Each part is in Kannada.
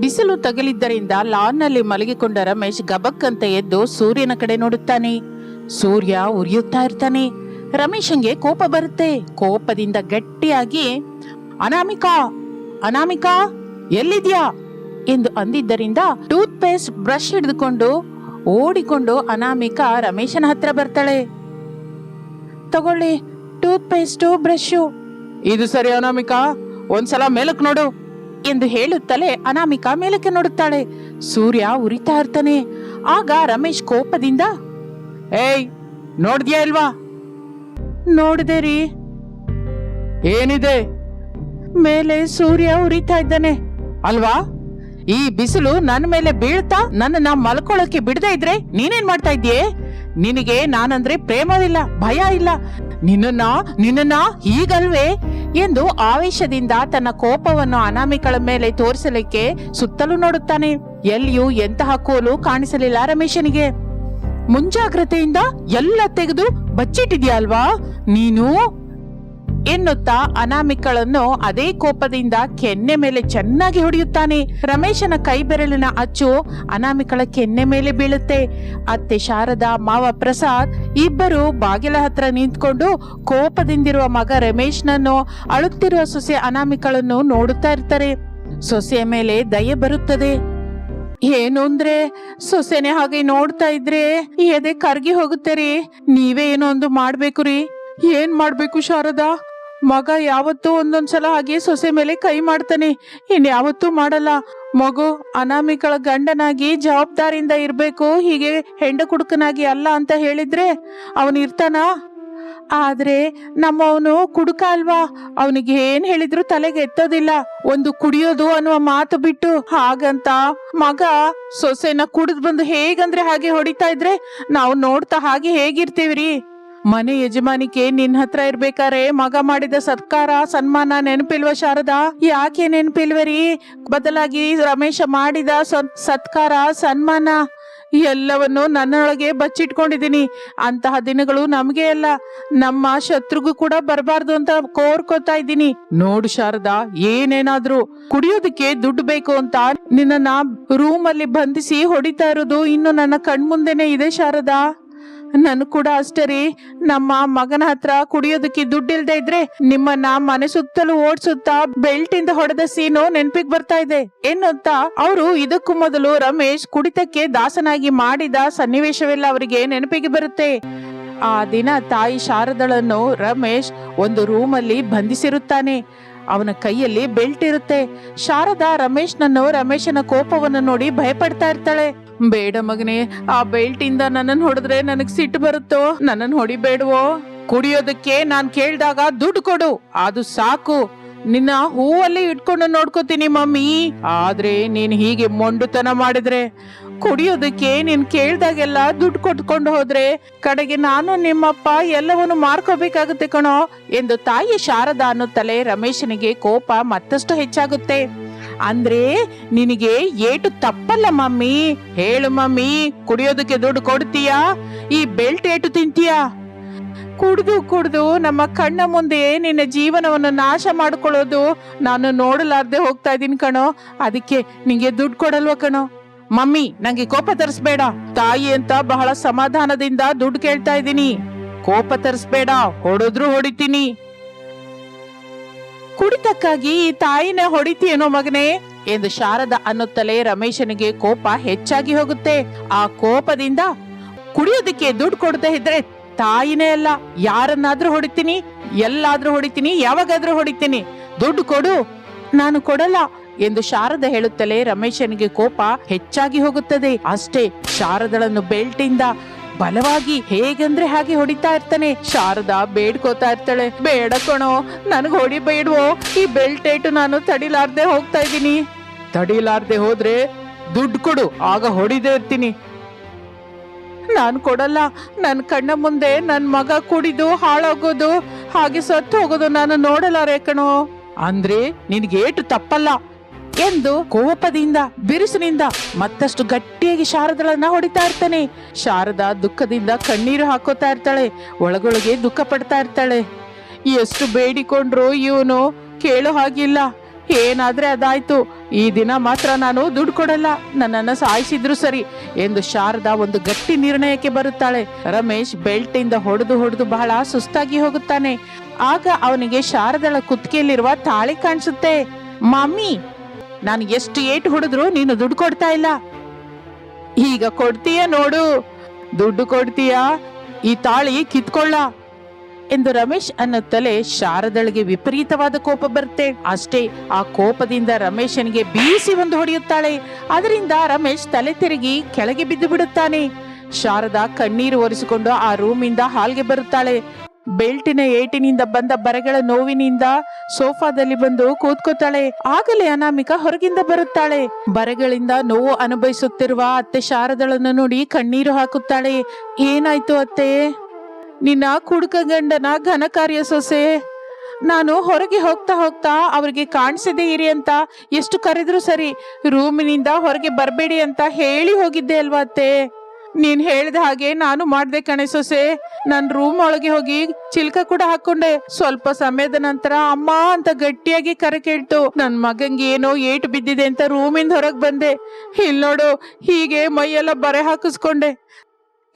ಬಿಸಿಲು ತಗಲಿದ್ದರಿಂದ ಲಾನ್ನಲ್ಲಿ ಮಲಗಿಕೊಂಡ ರಮೇಶ್ ಗಬಕ್ಕಂತ ಎದ್ದು ಸೂರ್ಯನ ಕಡೆ ನೋಡುತ್ತಾನೆ. ಸೂರ್ಯ ಉರಿಯುತ್ತಾ ಇರ್ತಾನೆ. ರಮೇಶಂಗೆ ಕೋಪ ಬರುತ್ತೆ. ಕೋಪದಿಂದ ಗಟ್ಟಿಯಾಗಿ, ಅನಾಮಿಕಾ ಅನಾಮಿಕಾ, ಎಲ್ಲಿದ್ಯಾ? ಎಂದು ಅಂದಿದ್ದರಿಂದ ಟೂತ್ ಪೇಸ್ಟ್ ಬ್ರಷ್ ಹಿಡಿದುಕೊಂಡು ಓಡಿಕೊಂಡು ಅನಾಮಿಕಾ ರಮೇಶನ ಹತ್ರ ಬರ್ತಾಳೆ. ತಗೊಳ್ಳಿ ಟೂತ್ ಪೇಸ್ಟು ಬ್ರಷ್ ಇದು ಸರಿ ಅನಾಮಿಕಾ. ಒಂದ್ಸಲ ಮೇಲಕ್ ನೋಡು. ಎಂದು ಹೇಳುತ್ತಲೇ ಅನಾಮಿಕಾ ಮೇಲಕ್ಕೆ ನೋಡುತ್ತಾಳೆ. ಸೂರ್ಯ ಉರಿತಾ ಇರ್ತಾನೆ. ಆಗ ರಮೇಶ್ ಕೋಪದಿಂದ, ಏಯ್, ನೋಡಿದ್ಯಾ ಇಲ್ವಾ? ನೋಡಿದೆ ರೀ. ಏನಿದೆ? ಮೇಲೆ ಸೂರ್ಯ ಉರಿತಾ ಇದ್ದಾನೆ. ಅಲ್ವಾ? ಈ ಬಿಸಿಲು ನನ್ನ ಮೇಲೆ ಬೀಳ್ತಾ ನನ್ನನ್ನ ಮಲ್ಕೊಳ್ಳೋಕೆ ಬಿಡದೇ ಇದ್ರೆ ನೀನೇನ್ ಮಾಡ್ತಾ ಇದ್ದೀಯೇ? ನಿನಗೆ ನಾನಂದ್ರೆ ಪ್ರೇಮವಿಲ್ಲ, ಭಯ ಇಲ್ಲ. ನಿನ್ನನ್ನ ನಿನ್ನನ್ನ ಹೀಗಲ್ವೇ ಎಂದು ಆವೇಶದಿಂದ ತನ್ನ ಕೋಪವನ್ನು ಅನಾಮಿಕಳ ಮೇಲೆ ತೋರಿಸಲಿಕ್ಕೆ ಸುತ್ತಲೂ ನೋಡುತ್ತಾನೆ. ಎಲ್ಲಿಯೂ ಎಂತಹ ಕೋಲು ಕಾಣಿಸಲಿಲ್ಲ ರಮೇಶನಿಗೆ. ಮುಂಜಾಗ್ರತೆಯಿಂದ ಎಲ್ಲ ತೆಗೆದು ಬಚ್ಚಿಟ್ಟಿದ್ಯಾ ಅಲ್ವಾ? ನೀನು ಎನ್ನುತ್ತಾ ಅನಾಮಿಕಳನ್ನು ಅದೇ ಕೋಪದಿಂದ ಕೆನ್ನೆ ಮೇಲೆ ಚೆನ್ನಾಗಿ ಹೊಡೆಯುತ್ತಾನೆ. ರಮೇಶನ ಕೈ ಬೆರಳಿನ ಅಚ್ಚು ಅನಾಮಿಕಳ ಕೆನ್ನೆ ಮೇಲೆ ಬೀಳುತ್ತೆ. ಅತ್ತೆ ಶಾರದಾ, ಮಾವ ಪ್ರಸಾದ್ ಇಬ್ಬರು ಬಾಗಿಲ ಹತ್ರ ನಿಂತ್ಕೊಂಡು ಕೋಪದಿಂದಿರುವ ಮಗ ರಮೇಶ್ನನ್ನು, ಅಳುತ್ತಿರುವ ಸೊಸೆ ಅನಾಮಿಕಳನ್ನು ನೋಡುತ್ತಾ ಇರ್ತಾರೆ. ಸೊಸೆಯ ಮೇಲೆ ದಯೆ ಬರುತ್ತದೆ. ಏನು ಅಂದ್ರೆ, ಸೊಸೆನೆ ಹಾಗೆ ನೋಡ್ತಾ ಇದ್ರೆ ಎದೆ ಕರ್ಗಿ ಹೋಗುತ್ತೆ ರೀ ನೀವೇ ಏನೋ ಒಂದು ಮಾಡ್ಬೇಕು ರೀ. ಏನ್ ಮಾಡ್ಬೇಕು ಶಾರದಾ? ಮಗ ಯಾವತ್ತೂ ಒಂದೊಂದ್ಸಲ ಹಾಗೆ ಸೊಸೆ ಮೇಲೆ ಕೈ ಮಾಡ್ತಾನೆ. ಇನ್ಯಾವತ್ತೂ ಮಾಡಲ್ಲ. ಮಗು ಅನಾಮಿಕಳ ಗಂಡನಾಗಿ ಜವಾಬ್ದಾರಿಯಿಂದ ಇರ್ಬೇಕು, ಹೀಗೆ ಹೆಂಡ ಕುಡುಕನಾಗಿ ಅಲ್ಲ ಅಂತ ಹೇಳಿದ್ರೆ ಅವನು ಇರ್ತಾನಾ? ಆದ್ರೆ ನಮ್ಮವನು ಕುಡುಕ ಅಲ್ವಾ? ಅವನಿಗೆ ಏನ್ ಹೇಳಿದ್ರು ತಲೆಗೆ ಎತ್ತೋದಿಲ್ಲ. ಒಂದು ಕುಡಿಯೋದು ಅನ್ನುವ ಮಾತು ಬಿಟ್ಟು ಹಾಗಂತ ಮಗ ಸೊಸೆನ ಕುಡಿದ್ ಬಂದು ಹೇಗಂದ್ರೆ ಹಾಗೆ ಹೊಡಿತಾ ಇದ್ರೆ ನಾವು ನೋಡ್ತಾ ಹಾಗೆ ಹೇಗಿರ್ತೀವ್ರಿ? ಮನೆ ಯಜಮಾನಿಕೆ ನಿನ್ ಹತ್ರ ಇರ್ಬೇಕಾರೆ ಮಗ ಮಾಡಿದ ಸತ್ಕಾರ, ಸನ್ಮಾನ ನೆನಪಿಲ್ವ ಶಾರದಾ? ಯಾಕೆ ನೆನಪಿಲ್ವರಿ? ಬದಲಾಗಿ ರಮೇಶ ಮಾಡಿದ ಸತ್- ಸತ್ಕಾರ, ಸನ್ಮಾನ ಎಲ್ಲವನ್ನು ನನ್ನೊಳಗೆ ಬಚ್ಚಿಟ್ಕೊಂಡಿದ್ದೀನಿ. ಅಂತಹ ದಿನಗಳು ನಮಗೆ ಅಲ್ಲ, ನಮ್ಮ ಶತ್ರುಗೂ ಕೂಡ ಬರಬಾರ್ದು ಅಂತ ಕೋರ್ಕೋತಾ ಇದ್ದೀನಿ. ನೋಡು ಶಾರದಾ, ಏನೇನಾದ್ರೂ ಕುಡಿಯೋದಕ್ಕೆ ದುಡ್ಡು ಬೇಕು ಅಂತ ನಿನ್ನ ರೂಮ್ ಅಲ್ಲಿ ಬಂಧಿಸಿ ಹೊಡಿತಾ ಇರೋದು ಇನ್ನು ನನ್ನ ಕಣ್ಮುಂದೆನೆ ಇದೆ ಶಾರದಾ. ನನ್ ಕೂಡ ಅಷ್ಟೇ ರೀ. ನಮ್ಮ ಮಗನ ಹತ್ರ ಕುಡಿಯೋದಕ್ಕೆ ದುಡ್ಡಿಲ್ದೆ ಇದ್ರೆ ನಿಮ್ಮನ್ನ ಮನೆ ಸುತ್ತಲೂ ಓಡಿಸುತ್ತಾ ಬೆಲ್ಟ್ ಇಂದ ಹೊಡೆದ ಸೀನು ನೆನ್ಪಿಗ್ ಬರ್ತಾ ಇದೆ. ಏನಂತ ಅವರು ಇದಕ್ಕೂ ಮೊದಲು ರಮೇಶ್ ಕುಡಿತಕ್ಕೆ ದಾಸನಾಗಿ ಮಾಡಿದ ಸನ್ನಿವೇಶವೆಲ್ಲ ಅವರಿಗೆ ನೆನಪಿಗೆ ಬರುತ್ತೆ. ಆ ದಿನ ತಾಯಿ ಶಾರದಳನ್ನು ರಮೇಶ್ ಒಂದು ರೂಮಲ್ಲಿ ಬಂಧಿಸಿರುತ್ತಾನೆ. ಅವನ ಕೈಯಲ್ಲಿ ಬೆಲ್ಟ್ ಇರುತ್ತೆ. ಶಾರದಾ ರಮೇಶ್ನನ್ನು ರಮೇಶನ ಕೋಪವನ್ನು ನೋಡಿ ಭಯಪಡ್ತಾ ಇರ್ತಾಳೆ. ಬೇಡ ಮಗನೇ, ಆ ಬೆಲ್ಟ್ ಇಂದ ನನ್ನನ್ನು ಹೊಡೆದ್ರೆ ನನಗ್ ಸಿಟ್ಟು ಬರುತ್ತೋ? ನನ್ನನ್ನು ಹೊಡಿಬೇಡವೋ? ಕುಡಿಯೋದಕ್ಕೆ ನಾನ್ ಕೇಳ್ದಾಗ ದುಡ್ಡು ಕೊಡು, ಅದು ಸಾಕು. ನಿನ್ನ ಹೂವಲ್ಲಿ ಇಟ್ಕೊಂಡು ನೋಡ್ಕೋತೀನಿ ಮಮ್ಮಿ. ಆದ್ರೆ ನೀನ್ ಹೀಗೆ ಮೊಂಡುತನ ಮಾಡಿದ್ರೆ, ಕುಡಿಯೋದಕ್ಕೆ ನೀನ್ ಕೇಳ್ದಾಗೆಲ್ಲ ದುಡ್ಡು ಕೊಟ್ಕೊಂಡು ಹೋದ್ರೆ, ಕಡೆಗೆ ನಾನು ನಿಮ್ಮಪ್ಪ ಎಲ್ಲವನ್ನು ಮಾರ್ಕೋಬೇಕಾಗುತ್ತೆ ಕಣೋ? ಎಂದು ತಾಯಿ ಶಾರದಾ ಅನ್ನುತ್ತಲೇ ರಮೇಶನಿಗೆ ಕೋಪ ಮತ್ತಷ್ಟು ಹೆಚ್ಚಾಗುತ್ತೆ. ಅಂದ್ರೆ ನಿನಗೆ ಏಟು ತಪ್ಪಲ್ಲ ಮಮ್ಮಿ. ಹೇಳು ಮಮ್ಮಿ, ಕುಡಿಯೋದಕ್ಕೆ ದುಡ್ಡು ಕೊಡ್ತೀಯಾ? ಈ ಬೆಲ್ಟ್ ಏಟು ತಿಂತೀಯಾ? ಕುಡ್ದು ಕುಡ್ದು ನಮ್ಮ ಕಣ್ಣ ಮುಂದೆ ನಿನ್ನ ಜೀವನವನ್ನು ನಾಶ ಮಾಡ್ಕೊಳ್ಳೋದು ನಾನು ನೋಡಲಾರ್ದೆ ಹೋಗ್ತಾ ಇದೀನಿ ಕಣೋ. ಅದಕ್ಕೆ ನಿಂಗೆ ದುಡ್ಡು ಕೊಡಲ್ವ ಕಣೋ? ಮಮ್ಮಿ, ನಂಗೆ ಕೋಪ ತರಿಸ್ಬೇಡ. ತಾಯಿ ಅಂತ ಬಹಳ ಸಮಾಧಾನದಿಂದ ದುಡ್ಡು ಕೇಳ್ತಾ ಇದ್ದೀನಿ. ಕೋಪ ತರಿಸ್ಬೇಡ, ಹೊಡೆದ್ರು ಹೊಡಿತೀನಿ. ಕುಡಿತಕ್ಕಾಗಿ ತಾಯಿನ ಹೊಡಿತೀಯೇನೋ ಮಗನೇ? ಎಂದು ಶಾರದ ಅನ್ನುತ್ತಲೇ ರಮೇಶನಿಗೆ ಕೋಪ ಹೆಚ್ಚಾಗಿ ಹೋಗುತ್ತೆ. ಆ ಕೋಪದಿಂದ ಕುಡಿಯೋದಕ್ಕೆ ದುಡ್ಡು ಕೊಡದೆ ಇದ್ರೆ ತಾಯಿನೇ ಅಲ್ಲ. ಯಾರನ್ನಾದ್ರೂ ಹೊಡಿತೀನಿ, ಎಲ್ಲಾದ್ರೂ ಹೊಡಿತೀನಿ, ಯಾವಾಗಾದ್ರೂ ಹೊಡಿತೀನಿ. ದುಡ್ಡು ಕೊಡು, ನಾನು ಕೊಡಲ್ಲ ಎಂದು ಶಾರದ ಹೇಳುತ್ತಲೇ ರಮೇಶನಿಗೆ ಕೋಪ ಹೆಚ್ಚಾಗಿ ಹೋಗುತ್ತದೆ. ಅಷ್ಟೇ ಶಾರದಳನ್ನು ಬೆಲ್ಟಿಂದ ಬಲವಾಗಿ ಹೇಗಂದ್ರೆ ಹಾಗೆ ಹೊಡಿತಾ ಇರ್ತಾನೆ. ಶಾರದಾ ಬೇಡ್ಕೋತಾ ಇರ್ತಾಳೆ. ಬೇಡ ಕಣೋ, ನನಗ್ ಹೊಡಿಬೇಡ್ವೋ. ಈ ಬೆಲ್ಟ್ ಏಟು ನಾನು ತಡಿಲಾರ್ದೆ ಹೋಗ್ತಾ ಇದ್ದೀನಿ. ತಡಿಲಾರ್ದೆ ಹೋದ್ರೆ ದುಡ್ಡು ಕೊಡು, ಆಗ ಹೊಡಿದೇ ಇರ್ತೀನಿ. ನಾನು ಕೊಡಲ್ಲ ನನ್ನ ಕಣ್ಣ ಮುಂದೆ ನನ್ನ ಮಗ ಕುಡಿದು ಹಾಳಾಗೋದು. ಹಾಗೆ ಸತ್ತು ಹೋಗೋದು ನಾನು ನೋಡಲಾರೆ ಕಣೋ. ಅಂದ್ರೆ ನಿನ್ಗೆ ಏಟು ತಪ್ಪಲ್ಲ. ಎಂದು ಕೋಪದಿಂದ ಬಿರುಸಿನಿಂದ ಮತ್ತಷ್ಟು ಗಟ್ಟಿಯಾಗಿ ಶಾರದಳನ್ನ ಹೊಡಿತಾ ಇರ್ತಾನೆ. ಶಾರದಾ ದುಃಖದಿಂದ ಕಣ್ಣೀರು ಹಾಕೋತಾ ಇರ್ತಾಳೆ, ಒಳಗೊಳಗೆ ದುಃಖ ಪಡ್ತಾ ಇರ್ತಾಳೆ. ಎಷ್ಟು ಬೇಡಿಕೊಂಡ್ರು ಇವನು? ಕೇಳೋ ಹಾಗಿಲ್ಲ. ಏನಾದ್ರೆ ಅದಾಯ್ತು. ಈ ದಿನ ಮಾತ್ರ ನಾನು ದುಡ್ಡು ಕೊಡಲ್ಲ. ನನ್ನನ್ನು ಸಾಯಿಸಿದ್ರು ಸರಿ ಎಂದು ಶಾರದಾ ಒಂದು ಗಟ್ಟಿ ನಿರ್ಣಯಕ್ಕೆ ಬರುತ್ತಾಳೆ. ರಮೇಶ್ ಬೆಲ್ಟ್ ಇಂದ ಹೊಡೆದು ಹೊಡೆದು ಬಹಳ ಸುಸ್ತಾಗಿ ಹೋಗುತ್ತಾನೆ. ಆಗ ಅವನಿಗೆ ಶಾರದಳ ಕುತ್ತಿಗೆಯಲ್ಲಿರುವ ತಾಳಿ ಕಾಣಿಸುತ್ತೆ. ಮಮ್ಮಿ ನಾನು ಎಷ್ಟು ಏಟು ಹೊಡೆದ್ರು ನೀನು ದುಡ್ಡು ಕೊಡ್ತಾ ಇಲ್ಲ. ಈಗ ಕೊಡ್ತೀಯ ನೋಡು. ದುಡ್ಡು ಕೊಡ್ತೀಯಾ? ಈ ತಾಳಿ ಕಿತ್ಕೊಳ್ಳ. ಎಂದು ರಮೇಶ್ ಅನ್ನುತ್ತಲೇ ಶಾರದಳಿಗೆ ವಿಪರೀತವಾದ ಕೋಪ ಬರುತ್ತೆ. ಅಷ್ಟೇ, ಆ ಕೋಪದಿಂದ ರಮೇಶನಿಗೆ ಬೀಸಿ ಒಂದು ಹೊಡೆಯುತ್ತಾಳೆ. ಅದರಿಂದ ರಮೇಶ್ ತಲೆ ತಿರುಗಿ ಕೆಳಗೆ ಬಿದ್ದು ಬಿಡುತ್ತಾನೆ. ಶಾರದಾ ಕಣ್ಣೀರು ಒರೆಸಿಕೊಂಡು ಆ ರೂಮಿಂದ ಹಾಲ್ಗೆ ಬರುತ್ತಾಳೆ. ಬೆಲ್ಟಿನ ಏಟಿನಿಂದ ಬಂದ ಬರೆಗಳ ನೋವಿನಿಂದ ಸೋಫಾದಲ್ಲಿ ಬಂದು ಕೂತ್ಕೋತಾಳೆ. ಆಗಲೇ ಅನಾಮಿಕ ಹೊರಗಿಂದ ಬರುತ್ತಾಳೆ. ಬರೆಗಳಿಂದ ನೋವು ಅನುಭವಿಸುತ್ತಿರುವ ಅತ್ತೆ ಶಾರದಳನ್ನು ನೋಡಿ ಕಣ್ಣೀರು ಹಾಕುತ್ತಾಳೆ. ಏನಾಯ್ತು ಅತ್ತೆ? ನಿನ್ನ ಕುಡುಕ ಗಂಡನ ಘನ ಕಾರ್ಯ ಸೊಸೆ. ನಾನು ಹೊರಗೆ ಹೋಗ್ತಾ ಹೋಗ್ತಾ ಅವರಿಗೆ ಕಾಣಿಸದೆ ಇರಿ ಅಂತ ಎಷ್ಟು ಕರೆದ್ರು ಸರಿ, ರೂಮಿನಿಂದ ಹೊರಗೆ ಬರಬೇಡಿ ಅಂತ ಹೇಳಿ ಹೋಗಿದ್ದೆ ಅಲ್ವಾ ಅತ್ತೆ? ನೀನ್ ಹೇಳ್ದ ಹಾಗೆ ನಾನು ಮಾಡ್ದೆ ಕಣೆ ಸೊಸೆ. ನನ್ ರೂಮ್ ಒಳಗೆ ಹೋಗಿ ಚಿಲ್ಕ ಕೂಡ ಹಾಕೊಂಡೆ. ಸ್ವಲ್ಪ ಸಮಯದ ನಂತರ ಅಮ್ಮ ಅಂತ ಗಟ್ಟಿಯಾಗಿ ಕರೆ ಕೇಳ್ತು. ನನ್ ಮಗಂಗೆ ಏನೋ ಏಟು ಬಿದ್ದಿದೆ ಅಂತ ರೂಮಿಂದ ಹೊರಗ್ ಬಂದೆ. ಇಲ್ ನೋಡು, ಹೀಗೆ ಮೈಯೆಲ್ಲ ಬರೆ ಹಾಕಿಸ್ಕೊಂಡೆ.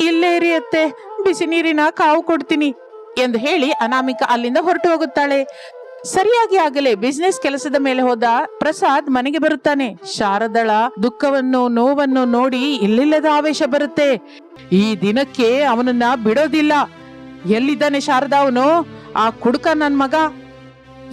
ಇಲ್ಲೇ ರೀ ಅತ್ತೆ, ಬಿಸಿ ನೀರಿನ ಕಾವು ಕೊಡ್ತೀನಿ ಎಂದು ಹೇಳಿ ಅನಾಮಿಕ ಅಲ್ಲಿಂದ ಹೊರಟು ಹೋಗುತ್ತಾಳೆ. ಸರಿಯಾಗಿ ಆಗಲೇ ಬಿಸ್ನೆಸ್ ಕೆಲಸದ ಮೇಲೆ ಹೋದ ಪ್ರಸಾದ್ ಮನೆಗೆ ಬರುತ್ತಾನೆ. ಶಾರದಳ ದುಃಖವನ್ನು, ನೋವನ್ನು ನೋಡಿ ಇಲ್ಲಿಲ್ಲದ ಆವೇಶ ಬರುತ್ತೆ. ಈ ದಿನಕ್ಕೆ ಅವನನ್ನ ಬಿಡೋದಿಲ್ಲ. ಎಲ್ಲಿದ್ದಾನೆ ಶಾರದಾ ಅವನು? ಆ ಕುಡುಕ ನನ್ ಮಗ.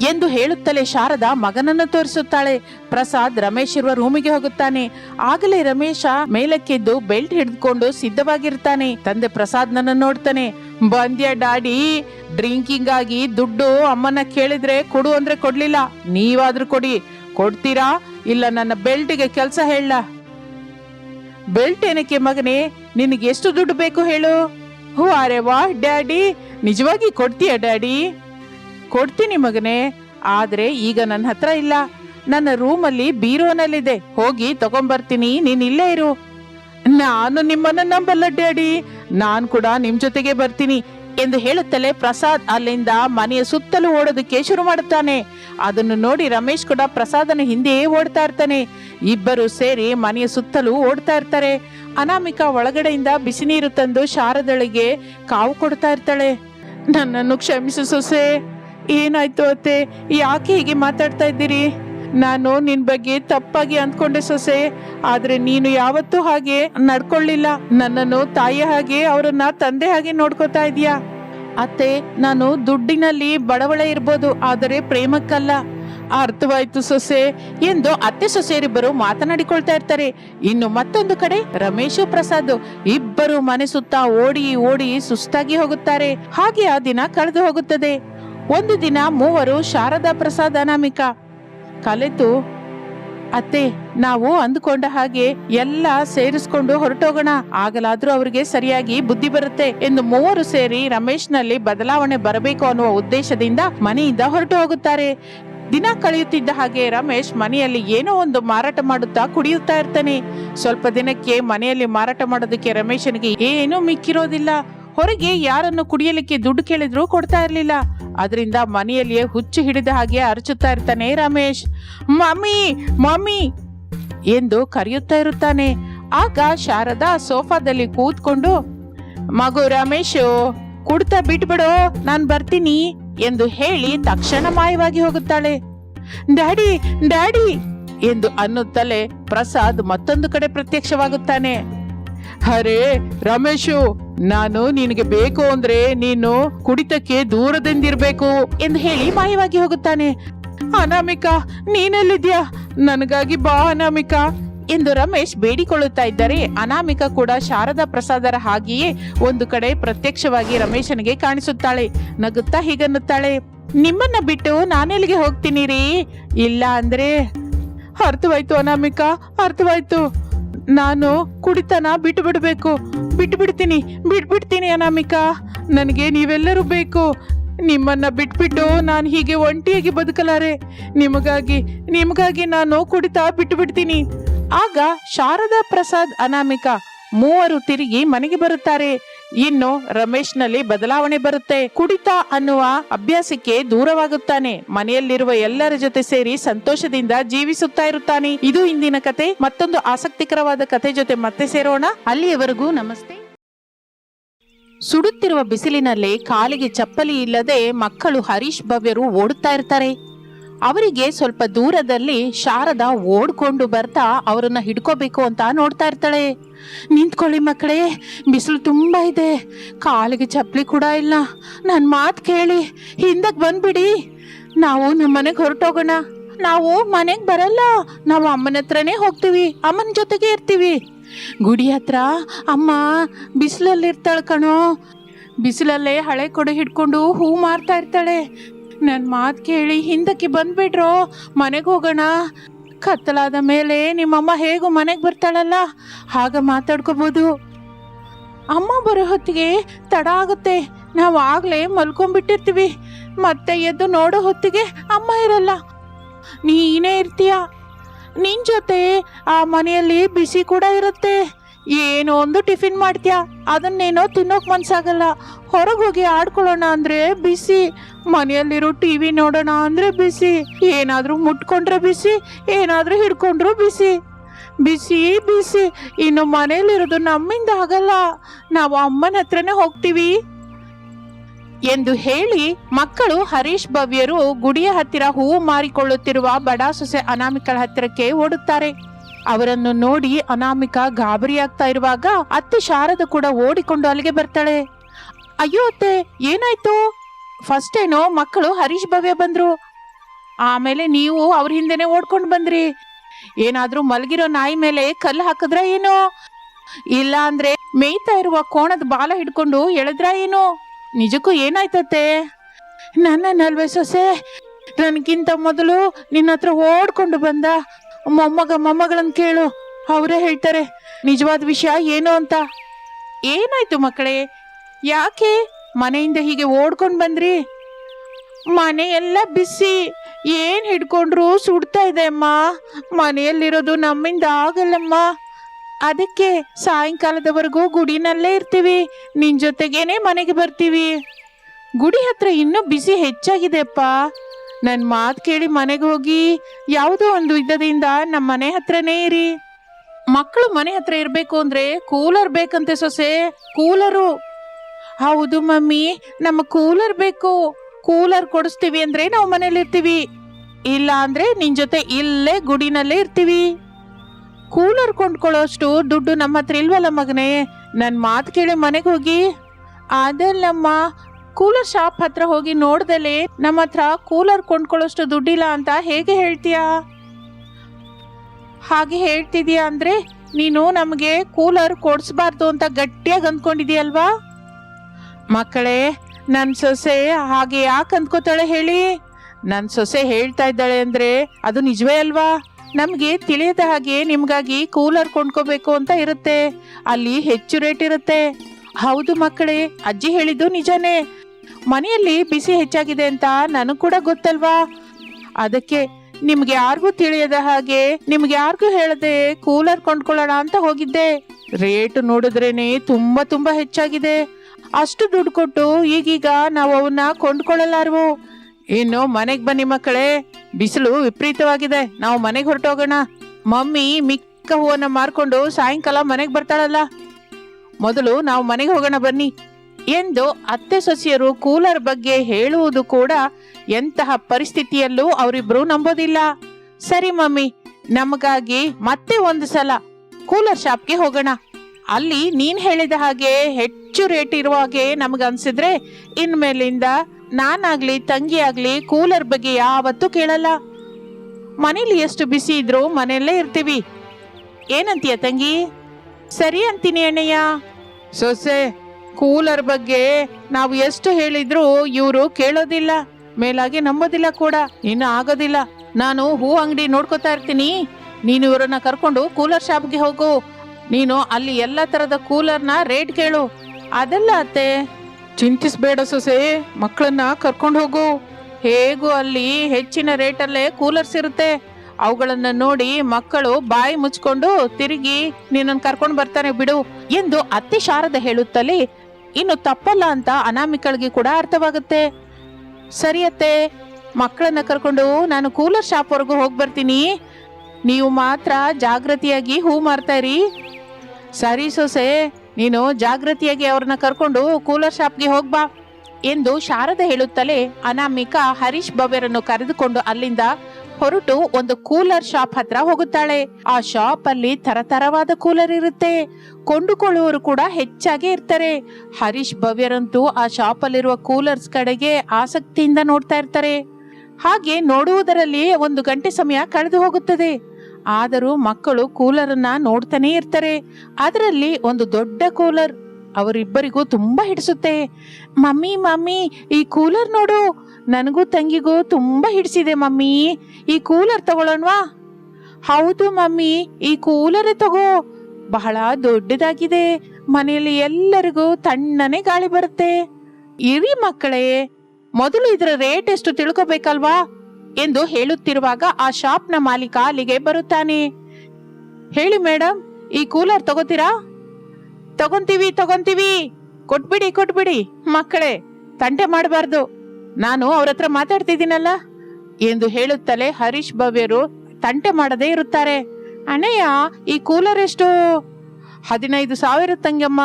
ಎಂದು ಹೇಳುತ್ತಲೇ ಶಾರದಾ ಮಗನನ್ನು ತೋರಿಸುತ್ತಾಳೆ. ಪ್ರಸಾದ್ ರಮೇಶ್ ಇರುವ ರೂಮಿಗೆ ಹೋಗುತ್ತಾನೆ. ಆಗಲೇ ರಮೇಶ ಮೇಲಕ್ಕೆದ್ದು ಬೆಲ್ಟ್ ಹಿಡಿದುಕೊಂಡು ಸಿದ್ಧವಾಗಿರ್ತಾನೆ. ತಂದೆ ಪ್ರಸಾದ್ ನನ್ನ ನೋಡ್ತಾನೆ. ಬಂದ್ಯ ಡಾಡಿ ಡ್ರಿಂಕಿಂಗ್ ಆಗಿ ದುಡ್ಡು ಅಮ್ಮನ ಕೇಳಿದ್ರೆ ಕೊಡು ಅಂದ್ರೆ ಕೊಡ್ಲಿಲ್ಲ. ನೀವಾದ್ರೂ ಕೊಡಿ. ಕೊಡ್ತೀರಾ? ಇಲ್ಲ, ನನ್ನ ಬೆಲ್ಟ್ಗೆ ಕೆಲಸ ಹೇಳ. ಬೆಲ್ಟ್ ಏನಕ್ಕೆ ಮಗನೇ? ನಿನಗೆ ಎಷ್ಟು ದುಡ್ಡು ಬೇಕು ಹೇಳು. ಹೂ ಅರೆ ವಾ, ಡ್ಯಾಡಿ. ನಿಜವಾಗಿ ಕೊಡ್ತೀಯ ಡ್ಯಾಡಿ? ಕೊಡ್ತೀನಿ ಮಗನೇ, ಆದ್ರೆ ಈಗ ನನ್ನ ಹತ್ರ ಇಲ್ಲ. ನನ್ನ ರೂಮಲ್ಲಿ ಬೀರೋನಲ್ಲಿದೆ. ಹೋಗಿ ತಗೊಂಬರ್ತೀನಿ, ನೀನ್ ಇಲ್ಲೇ ಇರು. ನಾನು ನಿಮ್ಮನ್ನ ನಂಬಲ್ಲ ಡ್ಯಾಡಿ. ನಾನ್ ಕೂಡ ನಿಮ್ ಜೊತೆಗೆ ಬರ್ತೀನಿ ಎಂದು ಹೇಳುತ್ತಲೇ ಪ್ರಸಾದ್ ಅಲ್ಲಿಂದ ಮನೆಯ ಸುತ್ತಲೂ ಓಡೋದಕ್ಕೆ ಶುರು ಮಾಡುತ್ತಾನೆ. ಅದನ್ನು ನೋಡಿ ರಮೇಶ್ ಕೂಡ ಪ್ರಸಾದನ ಹಿಂದೆಯೇ ಓಡ್ತಾ ಇರ್ತಾನೆ. ಇಬ್ಬರು ಸೇರಿ ಮನೆಯ ಸುತ್ತಲೂ ಓಡ್ತಾ ಇರ್ತಾರೆ. ಅನಾಮಿಕಾ ಒಳಗಡೆಯಿಂದ ಬಿಸಿ ನೀರು ತಂದು ಶಾರದಳಿಗೆ ಕಾವು ಕೊಡ್ತಾ ಇರ್ತಾಳೆ. ನನ್ನನ್ನು ಕ್ಷಮಿಸು ಸೊಸೆ. ಏನಾಯ್ತು ಅತ್ತೆ? ಯಾಕೆ ಹೀಗೆ ಮಾತಾಡ್ತಾ ಇದ್ದೀರಿ? ನಾನು ನಿನ್ ಬಗ್ಗೆ ತಪ್ಪಾಗಿ ಅಂದ್ಕೊಂಡೆ ಸೊಸೆ. ಆದ್ರೆ ನೀನು ಯಾವತ್ತೂ ಹಾಗೆ ನಡ್ಕೊಳ್ಳಿಲ್ಲ. ನನ್ನನ್ನು ತಾಯಿ ಹಾಗೆ, ಅವರನ್ನ ತಂದೆ ಹಾಗೆ ನೋಡ್ಕೋತಾ ಇದೀಯಾ ಅತ್ತೆ, ನಾನು ದುಡ್ಡಿನಲ್ಲಿ ಬಡವಳ ಇರ್ಬೋದು, ಆದರೆ ಪ್ರೇಮಕ್ಕಲ್ಲ. ಅರ್ಥವಾಯ್ತು ಸೊಸೆ. ಎಂದು ಅತ್ತೆ ಸೊಸೆಯರಿಬ್ಬರು ಮಾತನಾಡಿಕೊಳ್ತಾ ಇರ್ತಾರೆ. ಇನ್ನು ಮತ್ತೊಂದು ಕಡೆ ರಮೇಶು ಪ್ರಸಾದ್ ಇಬ್ಬರು ಮನೆ ಸುತ್ತ ಓಡಿ ಓಡಿ ಸುಸ್ತಾಗಿ ಹೋಗುತ್ತಾರೆ. ಹಾಗೆ ಆ ದಿನ ಕಳೆದು ಹೋಗುತ್ತದೆ. ಒಂದು ದಿನ ಮೂವರು ಶಾರದಾ ಪ್ರಸಾದ್ ಅನಾಮಿಕ ಕಲಿತು, ಅತ್ತೆ, ನಾವು ಅಂದುಕೊಂಡ ಹಾಗೆ ಎಲ್ಲ ಸೇರಿಸ್ಕೊಂಡು ಹೊರಟೋಗೋಣ. ಆಗಲಾದ್ರೂ ಅವರಿಗೆ ಸರಿಯಾಗಿ ಬುದ್ಧಿ ಬರುತ್ತೆ. ಎಂದು ಮೂವರು ಸೇರಿ ರಮೇಶ್ನಲ್ಲಿ ಬದಲಾವಣೆ ಬರಬೇಕು ಅನ್ನುವ ಉದ್ದೇಶದಿಂದ ಮನೆಯಿಂದ ಹೊರಟು ಹೋಗುತ್ತಾರೆ ದಿನ ಕಳೆಯುತ್ತಿದ್ದ ಹಾಗೆ ರಮೇಶ್ ಮನೆಯಲ್ಲಿ ಏನೋ ಒಂದು ಮಾರಾಟ ಮಾಡುತ್ತಾ ಕುಡಿಯುತ್ತಾ ಇರ್ತಾನೆ. ಸ್ವಲ್ಪ ದಿನಕ್ಕೆ ಮನೆಯಲ್ಲಿ ಮಾರಾಟ ಮಾಡೋದಕ್ಕೆ ರಮೇಶನಿಗೆ ಏನೂ ಮಿಕ್ಕಿರೋದಿಲ್ಲ. ಹೊರಗೆ ಯಾರನ್ನು ಕುಡಿಯಲಿಕ್ಕೆ ದುಡ್ಡು ಕೇಳಿದ್ರು ಕೊಡ್ತಾ ಇರ್ಲಿಲ್ಲ. ಅದರಿಂದ ಮನೆಯಲ್ಲಿಯೇ ಹುಚ್ಚು ಹಿಡಿದ ಹಾಗೆ ಅರಚುತ್ತಾ ಇರ್ತಾನೆ ರಮೇಶ್. ಮಮ್ಮಿ ಮಮ್ಮಿ ಎಂದು ಕರೆಯುತ್ತಾ ಇರುತ್ತಾನೆ. ಆಗ ಶಾರದಾ ಸೋಫಾದಲ್ಲಿ ಕೂತ್ಕೊಂಡು, ಮಗು ರಮೇಶು, ಕುಡ್ತಾ ಬಿಟ್ಬಿಡು, ನಾನು ಬರ್ತೀನಿ ಎಂದು ಹೇಳಿ ತಕ್ಷಣ ಮಾಯವಾಗಿ ಹೋಗುತ್ತಾಳೆ. ಡ್ಯಾಡಿ ಡ್ಯಾಡಿ ಎಂದು ಅನ್ನುತ್ತಲೇ ಪ್ರಸಾದ್ ಮತ್ತೊಂದು ಕಡೆ ಪ್ರತ್ಯಕ್ಷವಾಗುತ್ತಾನೆ. ಅರೆ ರಮೇಶು, ನಾನು ನಿನಗೆ ಬೇಕು ಅಂದ್ರೆ ನೀನು ಕುಡಿತಕ್ಕೆ ದೂರದಿಂದಿರ್ಬೇಕು ಎಂದು ಹೇಳಿ ಮಾಯವಾಗಿ ಹೋಗುತ್ತಾನೆ. ಅನಾಮಿಕಾ, ನೀನೆಲ್ಲಿದ್ಯಾ? ನನಗಾಗಿ ಬಾ ಅನಾಮಿಕಾ ಎಂದು ರಮೇಶ್ ಬೇಡಿಕೊಳ್ಳುತ್ತಾ ಇದ್ದರೆ ಅನಾಮಿಕಾ ಕೂಡ ಶಾರದಾ ಪ್ರಸಾದರ ಹಾಗೆಯೇ ಒಂದು ಕಡೆ ಪ್ರತ್ಯಕ್ಷವಾಗಿ ರಮೇಶನಿಗೆ ಕಾಣಿಸುತ್ತಾಳೆ. ನಗುತ್ತಾ ಹೀಗನ್ನುತ್ತಾಳೆ. ನಿಮ್ಮನ್ನ ಬಿಟ್ಟು ನಾನೆಲ್ಲಿಗೆ ಹೋಗ್ತೀನಿ ರೀ? ಇಲ್ಲ ಅಂದ್ರೆ ಅರ್ಥವಾಯ್ತು ಅನಾಮಿಕಾ, ಅರ್ಥವಾಯ್ತು. ನಾನು ಕುಡಿತನ ಬಿಟ್ಟು ಬಿಡಬೇಕು. ಬಿಟ್ಟು ಬಿಡ್ತೀನಿ ಬಿಟ್ಬಿಡ್ತೀನಿ ಅನಾಮಿಕಾ. ನನಗೆ ನೀವೆಲ್ಲರೂ ಬೇಕು. ನಿಮ್ಮನ್ನ ಬಿಟ್ಬಿಟ್ಟು ನಾನು ಹೀಗೆ ಒಂಟಿಯಾಗಿ ಬದುಕಲಾರೆ. ನಿಮಗಾಗಿ ನಿಮಗಾಗಿ ನಾನು ಕುಡಿತ ಬಿಟ್ಟು ಬಿಡ್ತೀನಿ. ಆಗ ಶಾರದಾ ಪ್ರಸಾದ್ ಅನಾಮಿಕಾ ಮೂವರು ತಿರುಗಿ ಮನೆಗೆ ಬರುತ್ತಾರೆ. ಇನ್ನು ರಮೇಶ್ನಲ್ಲಿ ಬದಲಾವಣೆ ಬರುತ್ತೆ. ಕುಡಿತ ಅನ್ನುವ ಅಭ್ಯಾಸಕ್ಕೆ ದೂರವಾಗುತ್ತಾನೆ. ಮನೆಯಲ್ಲಿರುವ ಎಲ್ಲರ ಜೊತೆ ಸೇರಿ ಸಂತೋಷದಿಂದ ಜೀವಿಸುತ್ತಾ ಇರುತ್ತಾನೆ. ಇದು ಇಂದಿನ ಕತೆ. ಮತ್ತೊಂದು ಆಸಕ್ತಿಕರವಾದ ಕತೆ ಜೊತೆ ಮತ್ತೆ ಸೇರೋಣ. ಅಲ್ಲಿಯವರೆಗೂ ನಮಸ್ತೆ. ಸುಡುತ್ತಿರುವ ಬಿಸಿಲಿನಲ್ಲಿ ಕಾಲಿಗೆ ಚಪ್ಪಲಿ ಇಲ್ಲದೆ ಮಕ್ಕಳು ಹರೀಶ್ ಭವ್ಯರು ಓಡುತ್ತಾ ಇರ್ತಾರೆ. ಅವರಿಗೆ ಸ್ವಲ್ಪ ದೂರದಲ್ಲಿ ಶಾರದ ಓಡ್ಕೊಂಡು ಬರ್ತಾ ಅವರನ್ನ ಹಿಡ್ಕೋಬೇಕು ಅಂತ ನೋಡ್ತಾ ಇರ್ತಾಳೆ. ನಿಂತ್ಕೊಳ್ಳಿ ಮಕ್ಕಳೇ, ಬಿಸಿಲು ತುಂಬಾ ಇದೆ. ಕಾಲಿಗೆ ಚಪ್ಪಲಿ ಕೂಡ ಇಲ್ಲ. ನನ್ನ ಮಾತು ಕೇಳಿ ಹಿಂದಕ್ಕೆ ಬಂದ್ಬಿಡಿ. ನಾವು ನಮ್ಮ ಮನೆಗೆ ಹೊರಟೋಗೋಣ. ನಾವು ಮನೆಗೆ ಬರಲ್ಲ. ನಾವು ಅಮ್ಮನ ಹತ್ರನೇ ಹೋಗ್ತೀವಿ. ಅಮ್ಮನ ಜೊತೆಗೆ ಇರ್ತೀವಿ. ಗುಡಿ ಹತ್ರ ಅಮ್ಮ ಬಿಸಿಲಲ್ಲಿ ಇರ್ತಾಳೆ ಕಣೋ. ಬಿಸಿಲಲ್ಲೇ ಹಳೆ ಕೊಡೆ ಹಿಡ್ಕೊಂಡು ಹೂ ಮಾರ್ತಾ ಇರ್ತಾಳೆ. ನನ್ನ ಮಾತು ಕೇಳಿ ಹಿಂದಕ್ಕೆ ಬಂದ್ಬಿಡ್ರೋ ಮನೆಗೆ ಹೋಗೋಣ. ಕತ್ತಲಾದ ಮೇಲೆ ನಿಮ್ಮಮ್ಮ ಹೇಗೂ ಮನೆಗೆ ಬರ್ತಾಳಲ್ಲ? ಆಗ ಮಾತಾಡ್ಕೋಬೋದು. ಅಮ್ಮ ಬರೋ ಹೊತ್ತಿಗೆ ತಡ ಆಗುತ್ತೆ. ನಾವು ಆಗಲೇ ಮಲ್ಕೊಂಡ್ಬಿಟ್ಟಿರ್ತೀವಿ. ಮತ್ತೆ ಎದ್ದು ನೋಡೋ ಹೊತ್ತಿಗೆ ಅಮ್ಮ ಇರಲ್ಲ. ನೀನೇ ಇರ್ತೀಯ. ನಿನ್ ಜೊತೆ ಆ ಮನೆಯಲ್ಲಿ ಬಿಸಿ ಕೂಡ ಇರುತ್ತೆ. ಏನೋ ಒಂದು ಟಿಫಿನ್ ಮಾಡ್ತೀಯ? ಅದನ್ನೇನೋ ತಿನ್ನೋಕ್ ಮನ್ಸಾಗಲ್ಲ. ಹೊರಗೆ ಹೋಗಿ ಆಡ್ಕೊಳ್ಳೋಣ ಅಂದ್ರೆ ಬಿಸಿ. ಮನೆಯಲ್ಲಿರೋ ಟಿವಿ ನೋಡೋಣ ಅಂದ್ರೆ ಬಿಸಿ. ಏನಾದರೂ ಮುಟ್ಕೊಂಡ್ರೆ ಬಿಸಿ, ಏನಾದರೂ ಹಿಡ್ಕೊಂಡ್ರು ಬಿಸಿ. ಬಿಸಿ ಬಿಸಿ. ಇನ್ನು ಮನೆಯಲ್ಲಿರೋದು ನಮ್ಮಿಂದ ಆಗಲ್ಲ. ನಾವು ಅಮ್ಮನ ಹತ್ರನೇ ಹೋಗ್ತೀವಿ. ಎಂದು ಹೇಳಿ ಮಕ್ಕಳು ಹರೀಶ್ ಭವ್ಯರು ಗುಡಿಯ ಹತ್ತಿರ ಹೂವು ಮಾರಿಕೊಳ್ಳುತ್ತಿರುವ ಬಡ ಸೊಸೆ ಅನಾಮಿಕಳ ಹತ್ತಿರಕ್ಕೆ ಓಡುತ್ತಾರೆ. ಅವರನ್ನು ನೋಡಿ ಅನಾಮಿಕ ಗಾಬರಿಯಾಗ್ತಾ ಇರುವಾಗ ಅತ್ತೆ ಶಾರದ ಕೂಡ ಓಡಿಕೊಂಡು ಅಲ್ಲಿಗೆ ಬರ್ತಾಳೆ. ಅಯ್ಯೋ ಅತ್ತೆ, ಏನಾಯ್ತು? ಫಸ್ಟ್ ಏನೋ ಮಕ್ಕಳು ಹರೀಶ್ ಭವ್ಯ ಬಂದ್ರು. ಆಮೇಲೆ ನೀವು ಅವ್ರ ಹಿಂದೆನೆ ಓಡ್ಕೊಂಡು ಬಂದ್ರಿ. ಏನಾದ್ರೂ ಮಲಗಿರೋ ನಾಯಿ ಮೇಲೆ ಕಲ್ಲು ಹಾಕಿದ್ರ ಏನೋ? ಇಲ್ಲ ಅಂದ್ರೆ ಮೇಯ್ತಾ ಇರುವ ಕೋಣದ ಬಾಲ ಹಿಡ್ಕೊಂಡು ಎಳೆದ್ರ ಏನು? ನಿಜಕ್ಕೂ ಏನಾಯ್ತತ್ತೆ ನನ್ನ ನಲ್ವೆ ಸೊಸೆ, ನನಗಿಂತ ಮೊದಲು ನಿನ್ನ ಹತ್ರ ಓಡ್ಕೊಂಡು ಬಂದ. ಮೊಮ್ಮಗ ಮೊಮ್ಮಗಳನ್ನ ಕೇಳು. ಅವರೇ ಹೇಳ್ತಾರೆ, ನಿಜವಾದ ವಿಷಯ ಏನು ಅಂತ? ಏನಾಯ್ತು ಮಕ್ಕಳೇ? ಯಾಕೆ? ಮನೆಯಿಂದ ಹೀಗೆ ಓಡ್ಕೊಂಡು ಬಂದ್ರಿ? ಮನೆಯೆಲ್ಲ ಬಿಸಿ. ಏನು ಹಿಡ್ಕೊಂಡ್ರು ಸುಡ್ತಾ ಇದೆ ಅಮ್ಮ. ಮನೆಯಲ್ಲಿರೋದು ನಮ್ಮಿಂದ ಆಗಲ್ಲಮ್ಮ. ಅದಕ್ಕೆ ಸಾಯಂಕಾಲದವರೆಗೂ ಗುಡಿನಲ್ಲೇ ಇರ್ತೀವಿ. ನಿನ್ನ ಜೊತೆಗೇನೆ ಮನೆಗೆ ಬರ್ತೀವಿ. ಗುಡಿ ಹತ್ರ ಇನ್ನೂ ಬಿಸಿ ಹೆಚ್ಚಾಗಿದೆಪ್ಪ ನನ್ನ ಮಾತು ಕೇಳಿ ಮನೆಗೆ ಹೋಗಿ ಯಾವುದೋ ಒಂದು ವಿಧದಿಂದ ನಮ್ಮ ಮನೆ ಹತ್ರನೇ ಇರಿ. ಮಕ್ಕಳು ಮನೆ ಹತ್ರ ಇರಬೇಕು ಅಂದ್ರೆ ಕೂಲರ್ ಬೇಕಂತೆ ಸೊಸೆ, ಕೂಲರು. ಹೌದು ಮಮ್ಮಿ, ನಮ್ಮ ಕೂಲರ್ ಬೇಕು. ಕೂಲರ್ ಕೊಡಿಸ್ತೀವಿ ಅಂದ್ರೆ ನಾವು ಮನೇಲಿ ಇರ್ತೀವಿ. ಇಲ್ಲ ಅಂದ್ರೆ ನಿನ್ ಜೊತೆ ಇಲ್ಲೇ ಗುಡಿನಲ್ಲೇ ಇರ್ತೀವಿ. ಕೂಲರ್ ಕೊಂಡ್ಕೊಳ್ಳೋ ಅಷ್ಟು ದುಡ್ಡು ನಮ್ಮ ಹತ್ರ ಇಲ್ವಲ್ಲ ಮಗನೇ? ನನ್ನ ಮಾತು ಕೇಳಿ ಮನೆಗೆ ಹೋಗಿ. ಅದಲ್ಲಮ್ಮ ಕೂಲರ್ ಶಾಪ್ ಹತ್ರ ಹೋಗಿ ನೋಡ್ದಲೆ ನಮ್ಮ ಹತ್ರ ಕೂಲರ್ ಕೊಂಡ್ಕೊಳ್ಳೋಷ್ಟು ದುಡ್ಡಿಲ್ಲ ಅಂತ ಹೇಗೆ ಹೇಳ್ತೀಯಾ? ಹಾಗೆ ಹೇಳ್ತಿದೀಯ ಅಂದ್ರೆ ನೀನು ನಮಗೆ ಕೂಲರ್ ಕೊಡಿಸ್ಬಾರ್ದು ಅಂತ ಗಟ್ಟಿಯಾಗಿ ಅಂದ್ಕೊಂಡಿದೀಯಲ್ವಾ? ಮಕ್ಕಳೇ ನನ್ನ ಸೊಸೆ ಹಾಗೆ ಯಾಕೆ ಅಂದ್ಕೋತಾಳೆ ಹೇಳಿ? ನನ್ನ ಸೊಸೆ ಹೇಳ್ತಾ ಇದ್ದಾಳೆ ಅಂದ್ರೆ ಅದು ನಿಜವೇ ಅಲ್ವಾ? ನಮಗೆ ತಿಳಿಯದ ಹಾಗೆ ನಿಮಗಾಗಿ ಕೂಲರ್ ಕೊಂಡ್ಕೋಬೇಕು ಅಂತ ಇರುತ್ತೆ. ಅಲ್ಲಿ ಹೆಚ್ಚು ರೇಟ್ ಇರುತ್ತೆ. ಹೌದು ಮಕ್ಕಳೇ, ಅಜ್ಜಿ ಹೇಳಿದ್ದು ನಿಜಾನೇ. ಮನೆಯಲ್ಲಿ ಬಿಸಿ ಹೆಚ್ಚಾಗಿದೆ ಅಂತ ನನಗೆ ಕೂಡ ಗೊತ್ತಲ್ವಾ? ಅದಕ್ಕೆ ನಿಮ್ಗೆ ಯಾರಿಗೂ ತಿಳಿಯದ ಹಾಗೆ ನಿಮ್ಗೆ ಯಾರಿಗೂ ಹೇಳದೆ ಕೂಲರ್ ಕೊಂಡ್ಕೊಳ್ಳೋಣ ಅಂತ ಹೋಗಿದ್ದೆ. ರೇಟ್ ನೋಡಿದ್ರೇನೆ ತುಂಬಾ ತುಂಬಾ ಹೆಚ್ಚಾಗಿದೆ. ಅಷ್ಟು ದುಡ್ಡು ಕೊಟ್ಟು ಈಗೀಗ ನಾವು ಅವನ್ನ ಕೊಂಡ್ಕೊಳ್ಳಲಾರವು. ಇನ್ನು ಮನೆಗೆ ಬನ್ನಿ ಮಕ್ಕಳೇ. ಬಿಸಿಲು ವಿಪರೀತವಾಗಿದೆ. ನಾವು ಮನೆಗೆ ಹೊರಟೋಗೋಣ. ಮಮ್ಮಿ ಮಿಕ್ಕ ಹೂವನ್ನ ಮಾರ್ಕೊಂಡು ಸಾಯಂಕಾಲ ಮನೆಗೆ ಬರ್ತಾಳಲ್ಲ. ಮೊದಲು ನಾವು ಮನೆಗೆ ಹೋಗೋಣ ಬನ್ನಿ. ಎಂದು ಅತ್ತೆ ಸೊಸೆಯರು ಕೂಲರ್ ಬಗ್ಗೆ ಹೇಳುವುದು ಕೂಡ ಎಂತಹ ಪರಿಸ್ಥಿತಿಯಲ್ಲೂ ಅವರಿಬ್ರು ನಂಬೋದಿಲ್ಲ. ಸರಿ ಮಮ್ಮಿ, ನಮಗಾಗಿ ಮತ್ತೆ ಒಂದು ಸಲ ಕೂಲರ್ ಶಾಪ್ಗೆ ಹೋಗೋಣ. ಅಲ್ಲಿ ನೀನ್ ಹೇಳಿದ ಹಾಗೆ ಹೆಚ್ಚು ರೇಟ್ ಇರುವ ಹಾಗೆ ನಮ್ಗೆ ಅನ್ಸಿದ್ರೆ ಇನ್ಮೇಲಿಂದ ನಾನಾಗ್ಲಿ ತಂಗಿ ಆಗ್ಲಿ ಕೂಲರ್ ಬಗ್ಗೆ ಯಾವತ್ತೂ ಕೇಳಲ್ಲ. ಮನೇಲಿ ಎಷ್ಟು ಬಿಸಿ ಇದ್ರು ಮನೆಯಲ್ಲೇ ಇರ್ತೀವಿ. ಏನಂತೀಯ ತಂಗಿ? ಸರಿ ಅಂತೀನಿ ಅಣ್ಣಯ್ಯ. ಸೊಸೆ ಕೂಲರ್ ಬಗ್ಗೆ ನಾವು ಎಷ್ಟು ಹೇಳಿದ್ರು ಇವರು ಕೇಳೋದಿಲ್ಲ, ಮೇಲಾಗಿ ನಂಬೋದಿಲ್ಲ ಕೂಡ, ಇನ್ನು ಆಗೋದಿಲ್ಲ. ನಾನು ಹೂ ಅಂಗಡಿ ನೋಡ್ಕೋತಾ ಇರ್ತೀನಿ. ನೀನು ಇವರನ್ನ ಕರ್ಕೊಂಡು ಕೂಲರ್ ಶಾಪ್ಗೆ ಹೋಗು. ನೀನು ಅಲ್ಲಿ ಎಲ್ಲ ತರದ ಕೂಲರ್ನ ರೇಟ್ ಕೇಳು. ಅದೆಲ್ಲ ಅತ್ತೆ? ಚಿಂತಿಸ್ಬೇಡ ಸೊಸೆ, ಮಕ್ಕಳನ್ನ ಕರ್ಕೊಂಡು ಹೋಗು. ಹೇಗೂ ಅಲ್ಲಿ ಹೆಚ್ಚಿನ ರೇಟಲ್ಲೇ ಕೂಲರ್ಸ್ ಇರುತ್ತೆ. ಅವುಗಳನ್ನ ನೋಡಿ ಮಕ್ಕಳು ಬಾಯಿ ಮುಚ್ಕೊಂಡು ತಿರುಗಿ ನಿನ್ನನ್ನು ಕರ್ಕೊಂಡು ಬರ್ತಾನೆ ಬಿಡು ಎಂದು ಅತ್ತೆ ಶಾರದ ಹೇಳುತ್ತಲೇ ಇನ್ನು ತಪ್ಪಲ್ಲ ಅಂತ ಅನಾಮಿಕಳಿಗೆ ಕೂಡ ಅರ್ಥವಾಗುತ್ತೆ. ಸರಿಯತ್ತೆ ಮಕ್ಕಳನ್ನ ಕರ್ಕೊಂಡು ನಾನು ಕೂಲರ್ ಶಾಪ್ವರೆಗೂ ಹೋಗಿ ಬರ್ತೀನಿ. ನೀವು ಮಾತ್ರ ಜಾಗೃತಿಯಾಗಿ ಹೂ ಮಾರ್ತಾ ಇರಿ. ಸರಿ ಸೊಸೆ, ನೀನು ಜಾಗೃತಿಯಾಗಿ ಅವ್ರನ್ನ ಕರ್ಕೊಂಡು ಕೂಲರ್ ಶಾಪ್ಗೆ ಹೋಗ್ಬಾ ಎಂದು ಶಾರದ ಹೇಳುತ್ತಲೇ ಅನಾಮಿಕಾ ಹರೀಶ್ ಭವ್ಯರನ್ನು ಕರೆದುಕೊಂಡು ಅಲ್ಲಿಂದ ಹೊರಟು ಒಂದು ಕೂಲರ್ ಶಾಪ್ ಹತ್ರ ಹೋಗುತ್ತಾಳೆ. ಆ ಶಾಪ್ ಅಲ್ಲಿ ತರತರವಾದ ಕೂಲರ್ ಇರುತ್ತೆ. ಕೊಂಡುಕೊಳ್ಳುವರು ಕೂಡ ಹೆಚ್ಚಾಗಿ ಇರ್ತಾರೆ. ಹರೀಶ್ ಭವ್ಯರಂತೂ ಆ ಶಾಪ್ ಅಲ್ಲಿರುವ ಕೂಲರ್ಸ್ ಕಡೆಗೆ ಆಸಕ್ತಿಯಿಂದ ನೋಡ್ತಾ ಇರ್ತಾರೆ. ಹಾಗೆ ನೋಡುವುದರಲ್ಲಿ ಒಂದು ಗಂಟೆ ಸಮಯ ಕಳೆದು ಹೋಗುತ್ತದೆ. ಆದರೂ ಮಕ್ಕಳು ಕೂಲರನ್ನ ನೋಡ್ತಾನೆ ಇರ್ತಾರೆ. ಅದರಲ್ಲಿ ಒಂದು ದೊಡ್ಡ ಕೂಲರ್. ಅವರಿಬ್ಬರಿಗೂ ತುಂಬಾ ಹಿಡಿಸುತ್ತೆ. ಮಮ್ಮಿ ಮಮ್ಮಿ, ಈ ಕೂಲರ್ ನೋಡು. ನನಗೂ ತಂಗಿಗೂ ತುಂಬಾ ಹಿಡಿಸಿದೆ ಮಮ್ಮಿ. ಈ ಕೂಲರ್ ತಗೊಳ್ಳೋಣವಾ ಹೌದು ಮಮ್ಮಿ, ಈ ಕೂಲರೇ ತಗೋ. ಬಹಳ ದೊಡ್ಡದಾಗಿದೆ. ಮನೆಯಲ್ಲಿ ಎಲ್ಲರಿಗೂ ತಣ್ಣನೆ ಗಾಳಿ ಬರುತ್ತೆ. ಇರಿ ಮಕ್ಕಳೇ, ಮೊದಲು ಇದರ ರೇಟ್ ಎಷ್ಟು ತಿಳ್ಕೊಬೇಕಲ್ವಾ? ಎಂದು ಹೇಳುತ್ತಿರುವಾಗ ಆ ಶಾಪ್ನ ಮಾಲೀಕ ಅಲ್ಲಿಗೆ ಬರುತ್ತಾನೆ. ಹೇಳಿ ಮೇಡಮ್ ಈ ಕೂಲರ್ ತಗೋತೀರಾ? ತಗೊಂತೀವಿ ತಗೊಂತೀವಿ. ಕೊಟ್ಬಿಡಿ ಕೊಟ್ಬಿಡಿ. ಮಕ್ಕಳೇ, ತಂಟೆ ಮಾಡಬಾರ್ದು. ನಾನು ಅವ್ರ ಹತ್ರ ಮಾತಾಡ್ತಿದ್ದೀನಲ್ಲ? ಎಂದು ಹೇಳುತ್ತಲೇ ಹರೀಶ್ ಭವ್ಯರು ತಂಟೆ ಮಾಡದೇ ಇರುತ್ತಾರೆ. ಅಣ್ಣಯ್ಯ, ಈ ಕೂಲರ್ ಎಷ್ಟು? ಹದಿನೈದು ಸಾವಿರ ತಂಗಮ್ಮ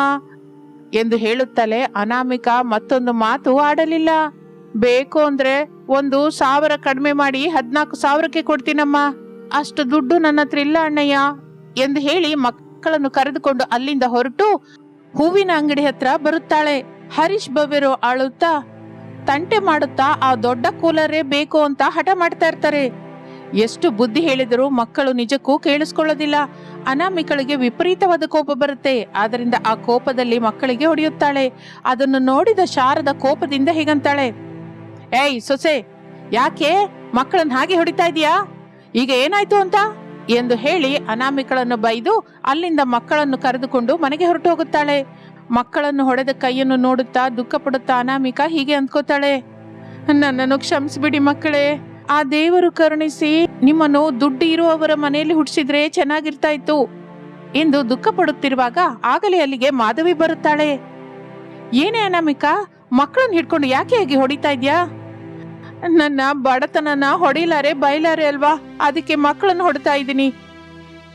ಎಂದು ಹೇಳುತ್ತಲೇ ಅನಾಮಿಕ ಮತ್ತೊಂದು ಮಾತು ಆಡಲಿಲ್ಲ. ಬೇಕು ಅಂದ್ರೆ ಒಂದು ಸಾವಿರ ಕಡಿಮೆ ಮಾಡಿ ಹದಿನಾಲ್ಕು ಸಾವಿರಕ್ಕೆ ಕೊಡ್ತೀನಮ್ಮ. ಅಷ್ಟು ದುಡ್ಡು ನನ್ನ ಹತ್ರ ಇಲ್ಲ ಅಣ್ಣಯ್ಯ. ಎಂದು ಹೇಳಿ ಮಕ್ಕಳನ್ನು ಕರೆದುಕೊಂಡು ಅಲ್ಲಿಂದ ಹೊರಟು ಹೂವಿನ ಅಂಗಡಿ ಹತ್ರ ಬರುತ್ತಾಳೆ. ಹರೀಶ್ ಬವೆರೋ ಆಳುತ್ತಾ ತಂಟೆ ಮಾಡುತ್ತಾ, ಆ ದೊಡ್ಡ ಕೂಲರೇ ಬೇಕು ಅಂತ ಹಠ ಮಾಡ್ತಾ ಇರ್ತಾರೆ. ಎಷ್ಟು ಬುದ್ಧಿ ಹೇಳಿದರೂ ಮಕ್ಕಳು ನಿಜಕ್ಕೂ ಕೇಳಿಸ್ಕೊಳ್ಳೋದಿಲ್ಲ. ಅನಾಮಿಕಳಿಗೆ ವಿಪರೀತವಾದ ಕೋಪ ಬರುತ್ತೆ. ಆದ್ರಿಂದ ಆ ಕೋಪದಲ್ಲಿ ಮಕ್ಕಳಿಗೆ ಹೊಡೆಯುತ್ತಾಳೆ. ಅದನ್ನು ನೋಡಿದ ಶಾರದ ಕೋಪದಿಂದ ಹೀಗಂತಾಳೆ. ಏಯ್ ಸೊಸೆ, ಯಾಕೆ ಮಕ್ಕಳನ್ನ ಹಾಗೆ ಹೊಡಿತಾ ಇದೀಯಾ? ಈಗ ಏನಾಯ್ತು ಅಂತ? ಎಂದು ಹೇಳಿ ಅನಾಮಿಕಳನ್ನು ಬೈದು ಅಲ್ಲಿಂದ ಮಕ್ಕಳನ್ನು ಕರೆದುಕೊಂಡು ಮನೆಗೆ ಹೊರಟು ಹೋಗುತ್ತಾಳೆ ಮಕ್ಕಳನ್ನು ಹೊಡೆದ ಕೈಯನ್ನು ನೋಡುತ್ತಾ ದುಃಖ ಪಡುತ್ತಾ ಅನಾಮಿಕಾ ಹೀಗೆ ಅಂದ್ಕೋತಾಳೆ, ನನ್ನನ್ನು ಕ್ಷಮಿಸ್ಬಿಡಿ ಮಕ್ಕಳೇ, ಆ ದೇವರು ಕರುಣಿಸಿ ನಿಮ್ಮನ್ನು ದುಡ್ಡು ಇರುವವರ ಮನೆಯಲ್ಲಿ ಹುಟ್ಟಿಸಿದ್ರೆ ಚೆನ್ನಾಗಿರ್ತಾ ಇತ್ತು ಎಂದು ದುಃಖ ಪಡುತ್ತಿರುವಾಗ ಆಗಲೇ ಅಲ್ಲಿಗೆ ಮಾಧವಿ ಬರುತ್ತಾಳೆ. ಏನೇ ಅನಾಮಿಕಾ, ಮಕ್ಕಳನ್ನು ಹಿಡ್ಕೊಂಡು ಯಾಕೆ ಆಗಿ ಹೊಡಿತಾ ಇದ್ಯಾ? ನನ್ನ ಬಡತನನ ಹೊಡಿಲಾರೆ, ಬೈಲಾರೆ ಅಲ್ವಾ? ಅದಕ್ಕೆ ಮಕ್ಕಳನ್ನ ಹೊಡಿತಾ ಇದ್ದೀನಿ.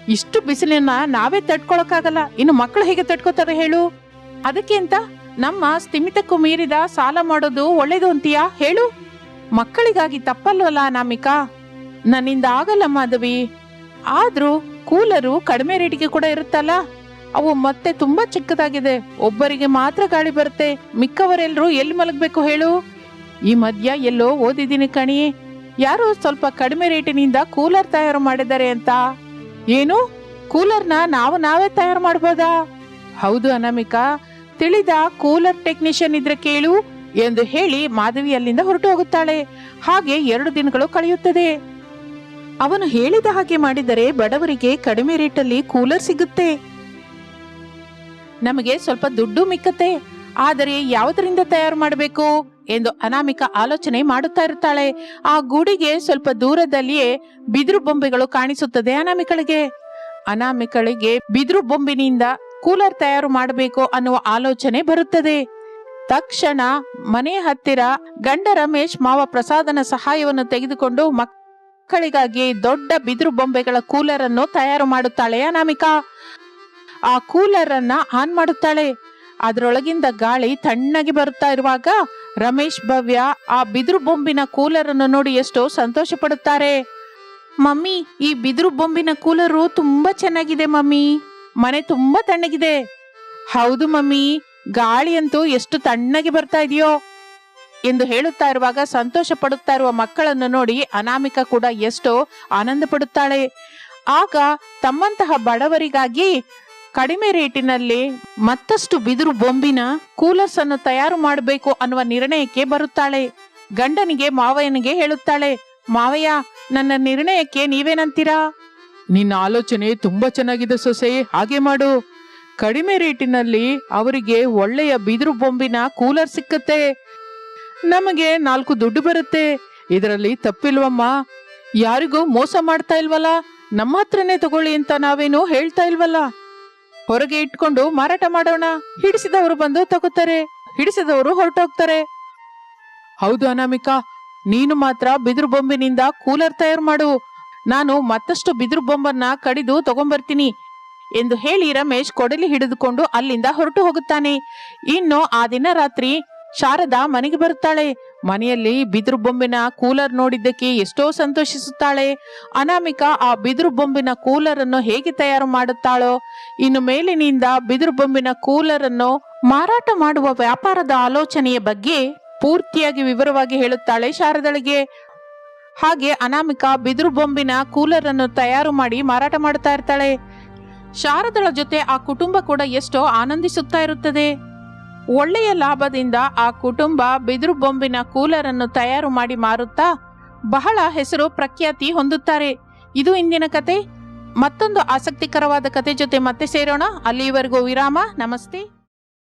ಇಷ್ಟು ಬಿಸಿಲನ್ನ ನಾವೇ ತಡ್ಕೊಳಕ್ಕಾಗಲ್ಲ. ಇನ್ನು ಮಕ್ಕಳು ಹೇಗೆ ತಡ್ಕೋತಾರೆ ಹೇಳು? ಅದಕ್ಕೆ ಅಂತ ನಮ್ಮ ಸ್ಥಿಮಿತಕ್ಕೂ ಮೀರಿದ ಸಾಲ ಮಾಡೋದು ಒಳ್ಳೇದು ಅಂತೀಯಾ? ಹೇಳು. ಮಕ್ಕಳಿಗಾಗಿ ತಪ್ಪಲ್ವಲ್ಲ ನಾಮಿಕಾ ನನ್ನಿಂದ ಆಗಲ್ಲ ಮಾಧವಿ. ಆದ್ರೂ ಕೂಲರು ಕಡಿಮೆ ರೇಟಿಗೆ ಕೂಡ ಇರುತ್ತಲ್ಲ? ಅವು ಮತ್ತೆ ತುಂಬಾ ಚಿಕ್ಕದಾಗಿದೆ. ಒಬ್ಬರಿಗೆ ಮಾತ್ರ ಗಾಳಿ ಬರುತ್ತೆ. ಮಿಕ್ಕವರೆಲ್ಲರೂ ಎಲ್ಲಿ ಮಲಗಬೇಕು ಹೇಳು? ಈ ಮಧ್ಯ ಎಲ್ಲೋ ಓದಿದ್ದೀನಿ ಕಣಿ. ಯಾರು ಸ್ವಲ್ಪ ಕಡಿಮೆ ರೇಟಿನಿಂದ ಕೂಲರ್ ತಯಾರು ಮಾಡಿದ್ದಾರೆ ಅಂತ. ಏನು? ಕೂಲರ್ನ ನಾವು ನಾವೇ ತಯಾರು ಮಾಡ್ಬೋದಾ? ಹೌದು ಅನಾಮಿಕಾ. ತಿಳಿದ ಕೂಲರ್ ಟೆಕ್ನಿಷಿಯನ್ ಇದ್ರೆ ಕೇಳು ಎಂದು ಹೇಳಿ ಮಾಧವಿ ಅಲ್ಲಿಂದ ಹೊರಟು ಹೋಗುತ್ತಾಳೆ ಹಾಗೆ ಎರಡು ದಿನಗಳು ಕಳೆಯುತ್ತದೆ. ಅವನು ಹೇಳಿದ ಹಾಗೆ ಮಾಡಿದರೆ ಬಡವರಿಗೆ ಕಡಿಮೆ ರೇಟಲ್ಲಿ ಕೂಲರ್ ಸಿಗುತ್ತೆ. ನಮಗೆ ಸ್ವಲ್ಪ ದುಡ್ಡು ಮಿಕ್ಕತ್ತೆ. ಆದರೆ ಯಾವುದರಿಂದ ತಯಾರು ಮಾಡಬೇಕು ಎಂದು ಅನಾಮಿಕ ಆಲೋಚನೆ ಮಾಡುತ್ತಾ ಇರ್ತಾಳೆ. ಆ ಗೂಡಿಗೆ ಸ್ವಲ್ಪ ದೂರದಲ್ಲಿಯೇ ಬಿದಿರು ಬೊಂಬೆಗಳು ಕಾಣಿಸುತ್ತದೆ ಅನಾಮಿಕಳಿಗೆ. ಅನಾಮಿಕಳಿಗೆ ಬಿದಿರು ಬೊಂಬಿನಿಂದ ಕೂಲರ್ ತಯಾರು ಮಾಡಬೇಕು ಅನ್ನುವ ಆಲೋಚನೆ ಬರುತ್ತದೆ. ತಕ್ಷಣ ಮನೆ ಹತ್ತಿರ ಗಂಡ ರಮೇಶ್ ಮಾವ ಪ್ರಸಾದನ ಸಹಾಯವನ್ನು ತೆಗೆದುಕೊಂಡು ಮಕ್ಕಳಿಗಾಗಿ ದೊಡ್ಡ ಬಿದಿರು ಬೊಂಬೆಗಳ ಕೂಲರ್ ಅನ್ನು ತಯಾರು ಮಾಡುತ್ತಾಳೆ ಅನಾಮಿಕಾ. ಆ ಕೂಲರ್ ಅನ್ನ ಆನ್ ಮಾಡುತ್ತಾಳೆ. ಅದರೊಳಗಿಂದ ಗಾಳಿ ತಣ್ಣಗೆ ಬರುತ್ತಾ ಇರುವಾಗ ರಮೇಶ್ ಭವ್ಯ ಆ ಬಿದಿರು ಬೊಂಬಿನ ಕೂಲರ್ ಅನ್ನು ನೋಡಿ ಎಷ್ಟೋ ಸಂತೋಷ ಪಡುತ್ತಾರೆ. ಮಮ್ಮಿ, ಈ ಬಿದಿರು ಬೊಂಬಿನ ಕೂಲರು ತುಂಬಾ ಚೆನ್ನಾಗಿದೆ ಮಮ್ಮಿ. ಮನೆ ತುಂಬಾ ತಣ್ಣಗಿದೆ. ಹೌದು ಮಮ್ಮಿ, ಗಾಳಿ ಅಂತೂ ಎಷ್ಟು ತಣ್ಣಗೆ ಬರ್ತಾ ಇದೆಯೋ. ಎಂದು ಹೇಳುತ್ತಾ ಇರುವಾಗ ಸಂತೋಷ ಪಡುತ್ತಾ ಇರುವ ಮಕ್ಕಳನ್ನು ನೋಡಿ ಅನಾಮಿಕ ಕೂಡ ಎಷ್ಟೋ ಆನಂದ ಪಡುತ್ತಾಳೆ. ಆಗ ತಮ್ಮಂತಹ ಬಡವರಿಗಾಗಿ ಕಡಿಮೆ ರೇಟಿನಲ್ಲಿ ಮತ್ತಷ್ಟು ಬಿದಿರು ಬೊಂಬಿನ ಕೂಲರ್ಸ್ ಅನ್ನು ತಯಾರು ಮಾಡಬೇಕು ಅನ್ನುವ ನಿರ್ಣಯಕ್ಕೆ ಬರುತ್ತಾಳೆ. ಗಂಡನಿಗೆ ಮಾವಯ್ಯನಿಗೆ ಹೇಳುತ್ತಾಳೆ, ಮಾವಯ್ಯ, ನನ್ನ ನಿರ್ಣಯಕ್ಕೆ ನೀವೇನಂತೀರಾ? ನಿನ್ನ ಆಲೋಚನೆ ತುಂಬಾ ಚೆನ್ನಾಗಿದೆ ಸೊಸೆ, ಹಾಗೆ ಮಾಡು. ಕಡಿಮೆ ರೇಟಿನಲ್ಲಿ ಅವರಿಗೆ ಒಳ್ಳೆಯ ಬಿದಿರು ಬೊಂಬಿನ ಕೂಲರ್ ಸಿಕ್ಕತ್ತೆ. ನಮಗೆ ನಾಲ್ಕು ದುಡ್ಡು ಬರುತ್ತೆ. ಇದರಲ್ಲಿ ತಪ್ಪಿಲ್ವಮ್ಮ? ಯಾರಿಗೂ ಮೋಸ ಮಾಡ್ತಾ ಇಲ್ವಲ್ಲ? ನಮ್ಮ ಹತ್ರನೇ ತಗೊಳ್ಳಿ ಅಂತ ನಾವೇನು ಹೇಳ್ತಾ ಇಲ್ವಲ್ಲ? ಹೊರಗೆ ಇಟ್ಕೊಂಡು ಮಾರಾಟ ಮಾಡೋಣ. ಹಿಡಿಸಿದವರು ಬಂದು ತಗೋತಾರೆ. ಹಿಡಿಸಿದವರು ಹೊರಟೋಗ್ತಾರೆ. ಹೌದು ಅನಾಮಿಕಾ, ನೀನು ಮಾತ್ರ ಬಿದಿರು ಬೊಂಬಿನಿಂದ ಕೂಲರ್ ತಯಾರು ಮಾಡು. ನಾನು ಮತ್ತಷ್ಟು ಬಿದಿರು ಬೊಂಬನ್ನ ಕಡಿದು ತಗೊಂಬರ್ತೀನಿ ಎಂದು ಹೇಳಿ ರಮೇಶ್ ಕೊಡಲಿ ಹಿಡಿದುಕೊಂಡು ಅಲ್ಲಿಂದ ಹೊರಟು ಹೋಗುತ್ತಾನೆ. ಇನ್ನು ಆ ದಿನ ರಾತ್ರಿ ಶಾರದಾ ಮನೆಗೆ ಬರುತ್ತಾಳೆ. ಮನೆಯಲ್ಲಿ ಬಿದಿರು ಬೊಂಬಿನ ಕೂಲರ್ ನೋಡಿದ್ದಕ್ಕೆ ಎಷ್ಟೋ ಸಂತೋಷಿಸುತ್ತಾಳೆ. ಅನಾಮಿಕಾ ಆ ಬಿದಿರು ಬೊಂಬಿನ ಕೂಲರ್ ಅನ್ನು ಹೇಗೆ ತಯಾರು ಮಾಡುತ್ತಾಳೋ? ಇನ್ನು ಮೇಲಿನಿಂದ ಬಿದಿರು ಬೊಂಬಿನ ಕೂಲರ್ ಅನ್ನು ಮಾರಾಟ ಮಾಡುವ ವ್ಯಾಪಾರದ ಆಲೋಚನೆಯ ಬಗ್ಗೆ ಪೂರ್ತಿಯಾಗಿ ವಿವರವಾಗಿ ಹೇಳುತ್ತಾಳೆ ಶಾರದಳಿಗೆ. ಹಾಗೆ ಅನಾಮಿಕಾ ಬಿದಿರು ಬೊಂಬಿನ ಕೂಲರ್ ಅನ್ನು ತಯಾರು ಮಾಡಿ ಮಾರಾಟ ಮಾಡುತ್ತಾ ಇರ್ತಾಳೆ. ಶಾರದಳ ಜೊತೆ ಆ ಕುಟುಂಬ ಕೂಡ ಎಷ್ಟೋ ಆನಂದಿಸುತ್ತಾ ಇರುತ್ತದೆ. ಒಳ್ಳೆಯ ಲಾಭದಿಂದ ಆ ಕುಟುಂಬ ಬಿದಿರು ಬೊಂಬಿನ ಕೂಲರನ್ನು ತಯಾರು ಮಾಡಿ ಮಾರುತ್ತಾ ಬಹಳ ಹೆಸರು ಪ್ರಖ್ಯಾತಿ ಹೊಂದುತ್ತಾರೆ. ಇದು ಇಂದಿನ ಕತೆ. ಮತ್ತೊಂದು ಆಸಕ್ತಿಕರವಾದ ಕತೆ ಜೊತೆ ಮತ್ತೆ ಸೇರೋಣ. ಅಲ್ಲಿಯವರೆಗೂ ವಿರಾಮ. ನಮಸ್ತೆ.